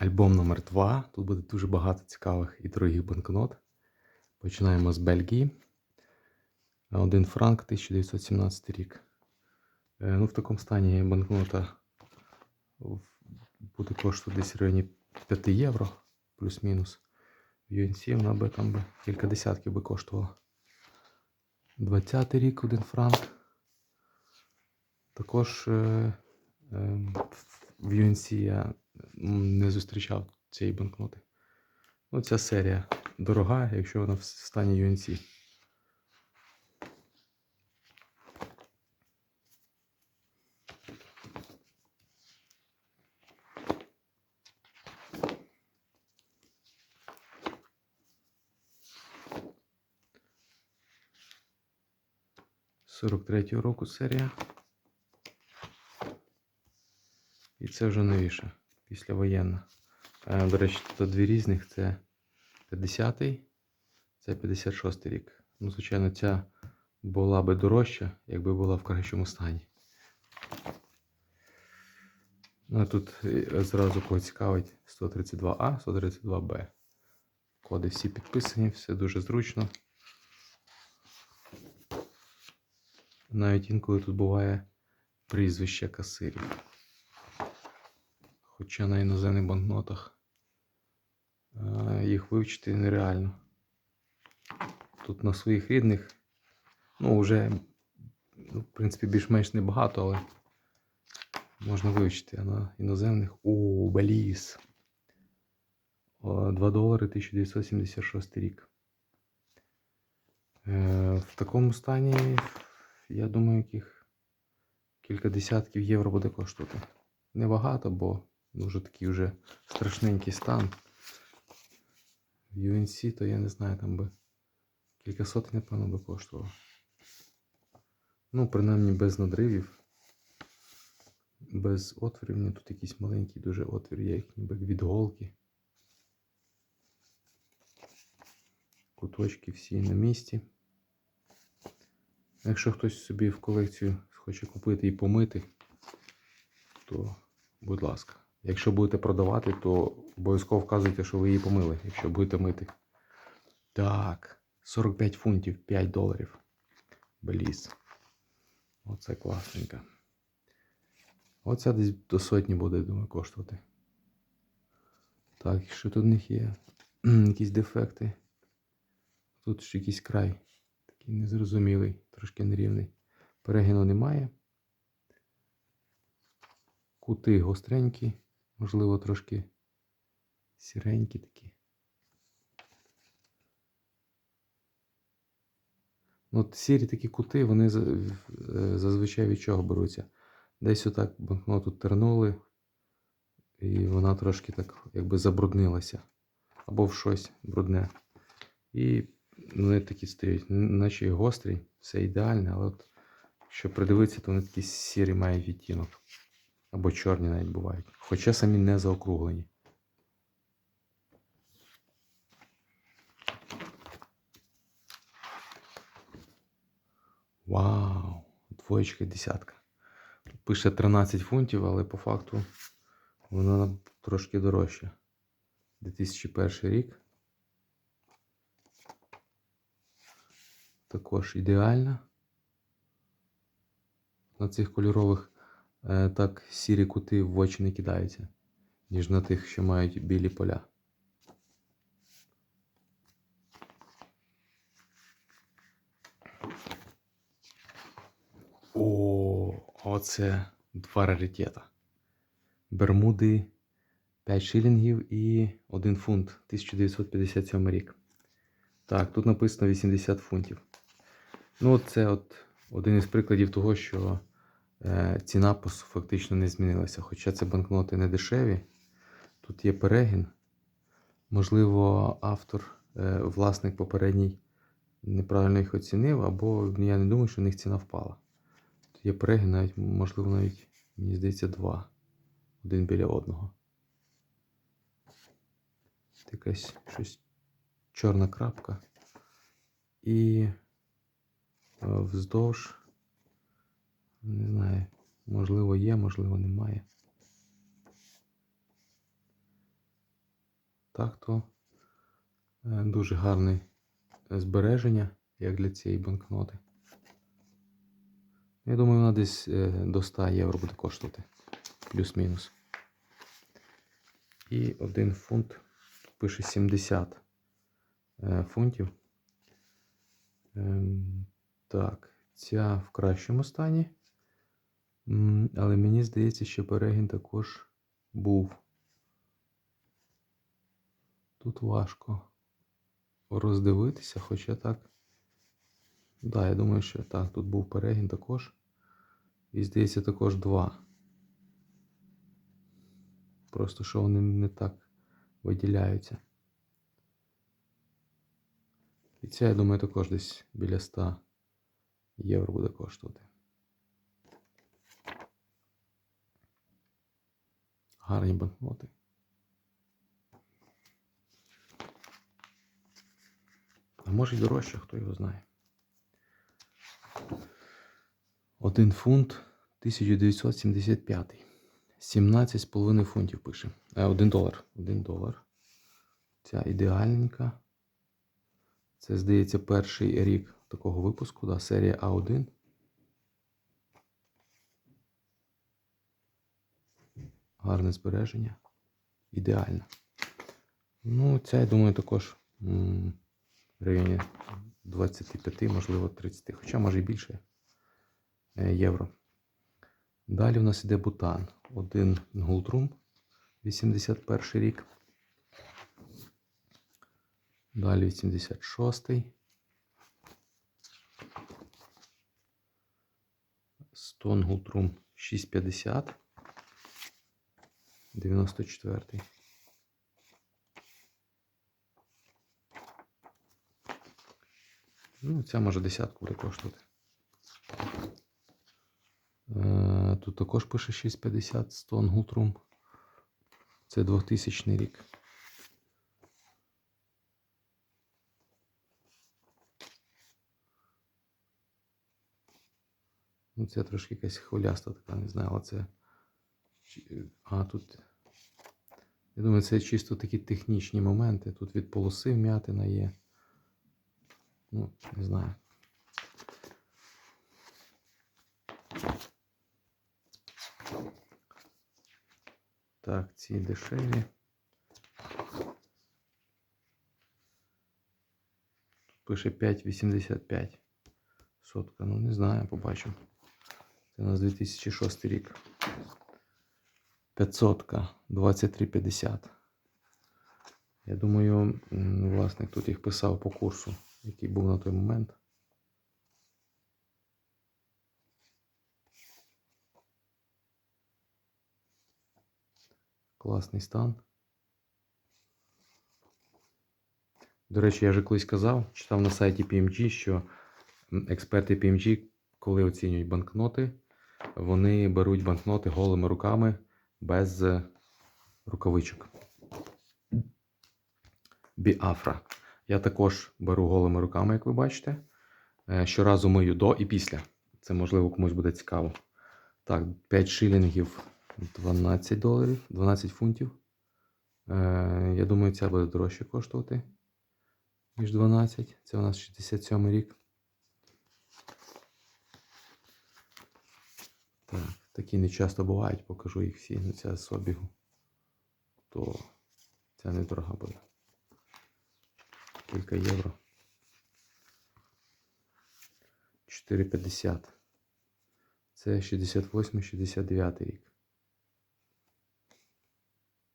Альбом номер 2 Тут буде дуже багато цікавих і дорогих банкнот. Починаємо з Бельгії. Один франк 1917 рік. Е, Ну, в такому стані банкнота буде коштувати десь в районі 5 євро, плюс-мінус. В UNC вона би там би кілька десятків би коштувала. 20 рік один франк. Також е, е, в UNC я не зустрічав цієї банкноти. Ну, ця серія дорога, якщо вона в стані UNC. Сорок третього року серія. І це вже новіше, післявоєнна. Е, До речі, тут дві різних. Це 50-й, це 56-й рік. Ну, звичайно, ця була би дорожча, якби була в кращому стані. Ну, тут е, зразу кого цікавить 132А, 132Б. Коди всі підписані, все дуже зручно. Навіть інколи тут буває прізвище касирів. Хоча на іноземних банкнотах е, їх вивчити нереально. Тут на своїх рідних, ну, вже, ну, в принципі, більш-менш небагато, але можна вивчити. А на іноземних. О, Беліз. 2 долари 1976 рік. Е, В такому стані, я думаю, яких кілька десятків євро буде коштувати. Небагато, бо дуже такий вже страшненький стан. В UNC, то я не знаю, там би кілька сотень, напевно, би коштувало. Ну, принаймні без надривів. Без отворів. Ні, тут якийсь маленький дуже отвір є, як ніби від голки. Куточки всі на місці. Якщо хтось собі в колекцію хоче купити і помити, то будь ласка. Якщо будете продавати, то обов'язково вказуйте, що ви її помили, якщо будете мити. Так, 45 фунтів, 5 доларів. Беліз. Оце класненько. Оця десь до сотні буде, думаю, коштувати. Так, що тут в них є? Якісь дефекти. Тут ще якийсь край. Такий незрозумілий, трошки нерівний. Перегину немає. Кути гостренькі, можливо, трошки сіренькі такі. Ну, от сірі такі кути, вони е, зазвичай від чого беруться. Десь отак банкноту тернули, і вона трошки так якби забруднилася. Або в щось брудне. І вони такі стоять, н- наче гострі, все ідеальне, але от, якщо придивитися, то вони такі сірі мають відтінок. Або чорні навіть бувають. Хоча самі не заокруглені. Вау! Двоєчка десятка. Тут пише 13 фунтів, але по факту вона трошки дорожча. 2001 рік. Також ідеальна. На цих кольорових так сірі кути в очі не кидаються, ніж на тих, що мають білі поля. О, оце два раритета. Бермуди 5 шилінгів і 1 фунт 1957 рік. Так, тут написано 80 фунтів. Ну, це от один із прикладів того, що е, ціна по фактично не змінилася. Хоча це банкноти не дешеві. Тут є перегін. Можливо, автор, е, власник попередній неправильно їх оцінив, або я не думаю, що в них ціна впала. Тут є перегін, навіть, можливо, навіть, мені здається, два. Один біля одного. Тут Якась щось чорна крапка. І е, вздовж. Не знаю, можливо є, можливо немає. так то е, дуже гарне збереження, як для цієї банкноти. Я думаю, вона десь е, до 100 євро буде коштувати. Плюс-мінус. І один фунт пише 70 е, фунтів. Ем, так, ця в кращому стані. Але мені здається, що перегін також був. Тут важко роздивитися, хоча так. Да, я думаю, що так, тут був перегін також. І здається, також два. Просто що вони не так виділяються. І ця, я думаю, також десь біля 100 євро буде коштувати. Гарні банкноти. А може й дорожче, хто його знає. Один фунт 1975. 17,5 фунтів пише. Е, один долар. Один долар. Ця ідеальненька. Це, здається, перший рік такого випуску, да, серія А1. Гарне збереження. Ідеально. Ну, ця, я думаю, також в районі 25, можливо, 30, хоча може і більше е, євро. Далі у нас іде бутан. Один Гултрум, 81 рік. Далі 86-й. Стон Гултрум 650. 94-й. Ну, ця може десятку буде коштувати. Е, Тут також пише 650 Стон Гултрум. Це 2000 рік. Ну, це трошки якась хвиляста така, не знаю, але це. Чи- А, тут. Я думаю, це чисто такі технічні моменти. Тут від полоси вмятина є. Ну, не знаю. Так, ці дешеві. Тут пише 5,85. Сотка. Ну, не знаю, побачимо. Це у нас 2006 рік. 500, 23,50. Я думаю, власник тут їх писав по курсу, який був на той момент. Класний стан. До речі, я вже колись казав, читав на сайті PMG, що експерти PMG, коли оцінюють банкноти, вони беруть банкноти голими руками без е, рукавичок. Біафра. Я також беру голими руками, як ви бачите. Е, Щоразу мию до і після. Це можливо комусь буде цікаво. Так, 5 шилінгів 12 доларів, 12 фунтів. Е, я думаю, ця буде дорожче коштувати, ніж 12. Це у нас 67 рік. Так, такі не часто бувають, покажу їх всі. Ну, ця з обігу. То ця недорога буде. Кілька євро. 4,50. Це 68-69 рік.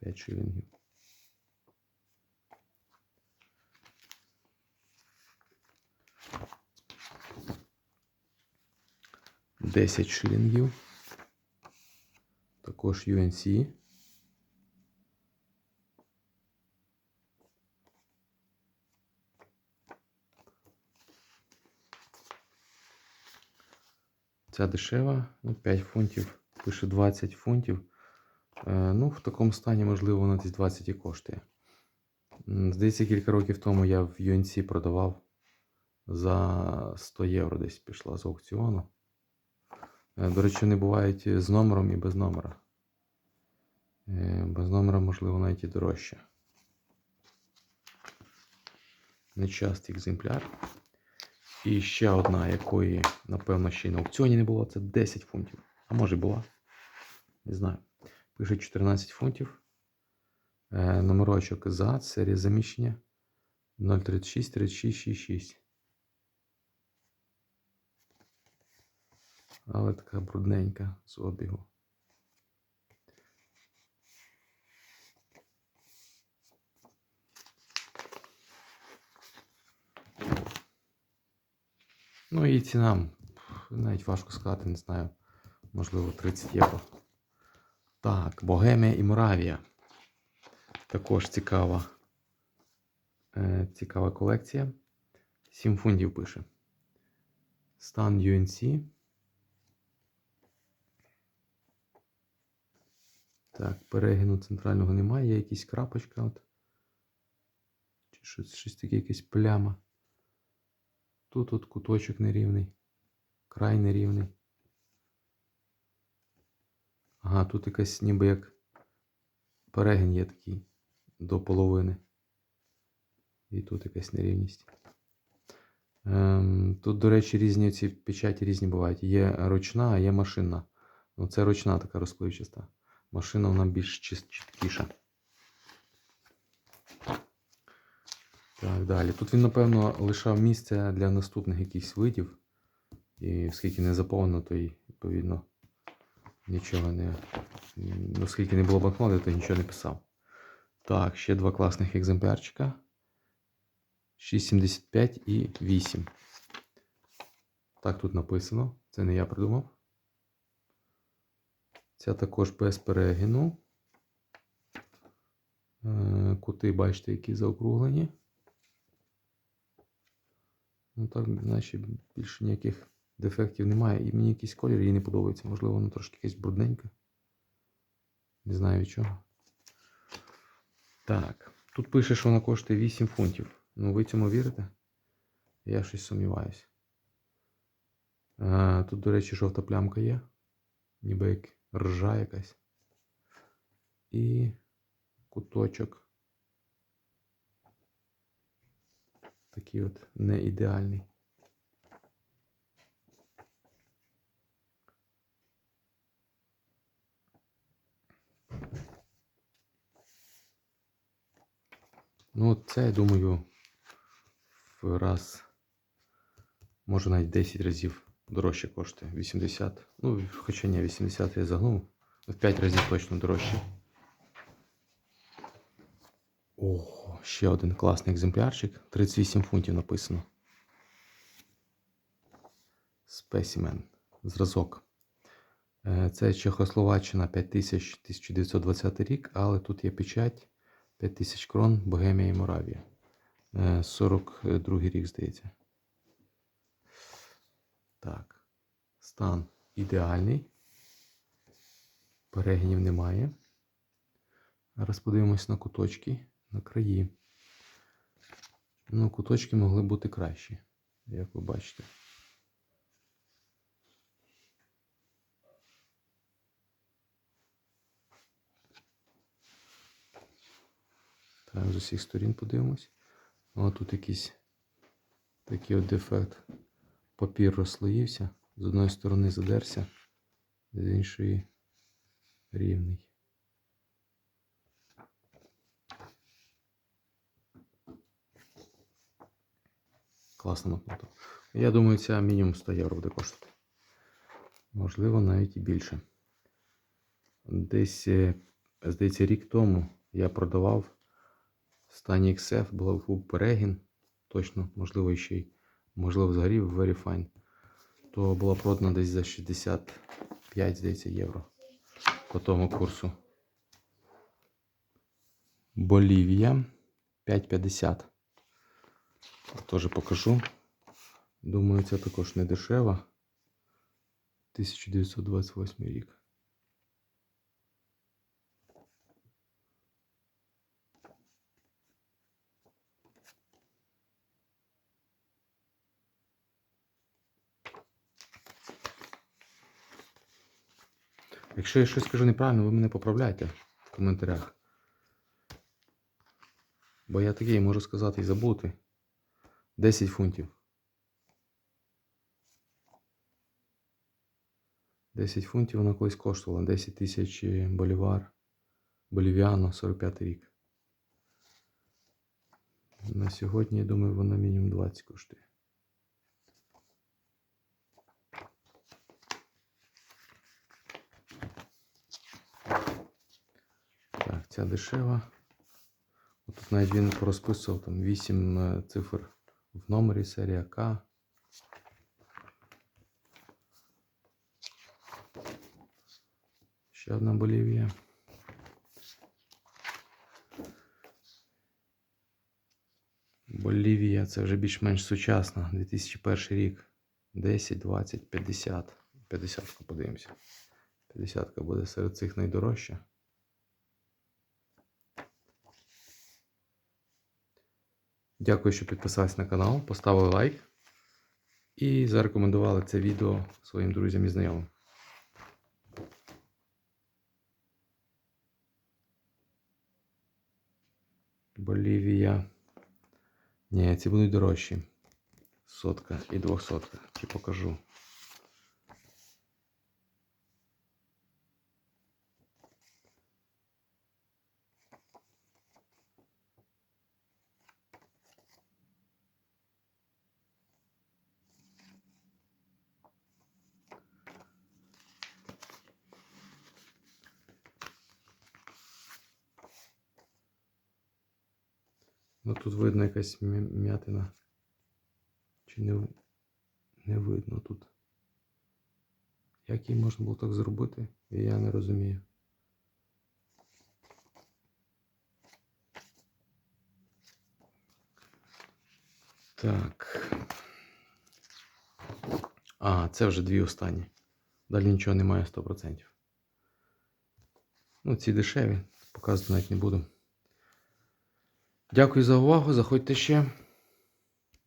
5 шилінгів. Десять шилінгів. Також UNC. Ця дешева, ну, 5 фунтів, пише 20 фунтів. Е, ну, в такому стані, можливо, вона десь 20 і коштує. Здається, кілька років тому я в UNC продавав за 100 євро десь пішла з аукціону. Е, До речі, не бувають з номером і без номера. Е, Без номера, можливо, навіть і дорожче. Нечастий екземпляр. І ще одна, якої, напевно, ще й на аукціоні не було. Це 10 фунтів. А може була. Не знаю. Пише 14 фунтів. Е, номерочок за, серія заміщення 036 36 66. Але така брудненька з обігу. Ну і ціна, навіть важко сказати, не знаю. Можливо, 30 євро. Так, Богемія і Моравія. Також цікава, е, цікава колекція. 7 фунтів пише. Стан UNC. Так, перегину центрального немає, є якась крапочка. От. Чи щось, щось таке, якась пляма. Тут от куточок нерівний, край нерівний. Ага, тут якась ніби як перегін є такий до половини. І тут якась нерівність. Ем, тут, до речі, різні ці печаті різні бувають. Є ручна, а є машинна. Ну, це ручна така розпливчаста. Машина вона більш чіт- чіткіша. Так, далі. Тут він, напевно, лишав місце для наступних якихось видів. І оскільки не заповнено, то й, відповідно, нічого не. Оскільки не було банкноти, то нічого не писав. Так, ще два класних екземплярчика. 6,75 і 8. Так тут написано. Це не я придумав. Ця також без перегину. Е, Кути, бачите, які заокруглені. Ну так, наче більше ніяких дефектів немає. І мені якийсь колір їй не подобається. Можливо, воно трошки якесь брудненьке. Не знаю від чого. Так. Тут пише, що вона коштує 8 фунтів. Ну, ви цьому вірите? Я щось сумніваюся. Тут, до речі, жовта плямка є. Ніби як ржа якась. І куточок. Такий от не ідеальний. Ну, це, я думаю, в раз, може навіть 10 разів дорожче коштує. 80. Ну, хоча ні, 80 я загнув. В 5 разів точно дорожче. Ого, ще один класний екземплярчик. 38 фунтів написано. Спесімен. Зразок. Е, Це Чехословаччина 5000 1920 рік, але тут є печать 5000 крон, Богемія і Моравія. Е, 42 рік, здається. Так. Стан ідеальний. Перегинів немає. Зараз подивимось на куточки, на краї. Ну, куточки могли бути кращі, як ви бачите. Так, з усіх сторін подивимось. О, тут якийсь такий от дефект. Папір розслоївся. З одної сторони задерся, з іншої рівний. Класна макнота. Я думаю, ця мінімум 100 євро буде коштувати. Можливо, навіть і більше. Десь, е, здається, рік тому я продавав стані XF, був перегін. Точно, можливо, ще й, можливо, взагалі Very Fine. То була продана десь за 65, здається, євро по тому курсу. Болівія 5,50. Теж покажу. Думаю, це також не дешево. 1928 рік. Якщо я щось скажу неправильно, ви мене поправляйте в коментарях. Бо я такий можу сказати і забути. 10 фунтів. 10 фунтів вона колись коштувала. 10 тисяч болівар. Болівіано, 45 рік. На сьогодні, я думаю, вона мінімум 20 коштує. Так, ця дешева. Тут навіть він порозписував там 8 е, цифр в номері серія К. Ще одна Болівія. Болівія це вже більш-менш сучасна. 2001 рік. 10, 20, 50. 50 подивимося. 50 буде серед цих найдорожча. Дякую, що підписались на канал, поставили лайк і зарекомендували це відео своїм друзям і знайомим. Болівія. Ні, ці будуть дорожчі. Сотка і двохсотка. Чи покажу. Ну тут видно якась м'ятина. Чи не, не видно тут. Як її можна було так зробити, я не розумію. Так. А, це вже дві останні. Далі нічого немає 100%. Ну, ці дешеві, показувати навіть не буду. Дякую за увагу. Заходьте ще.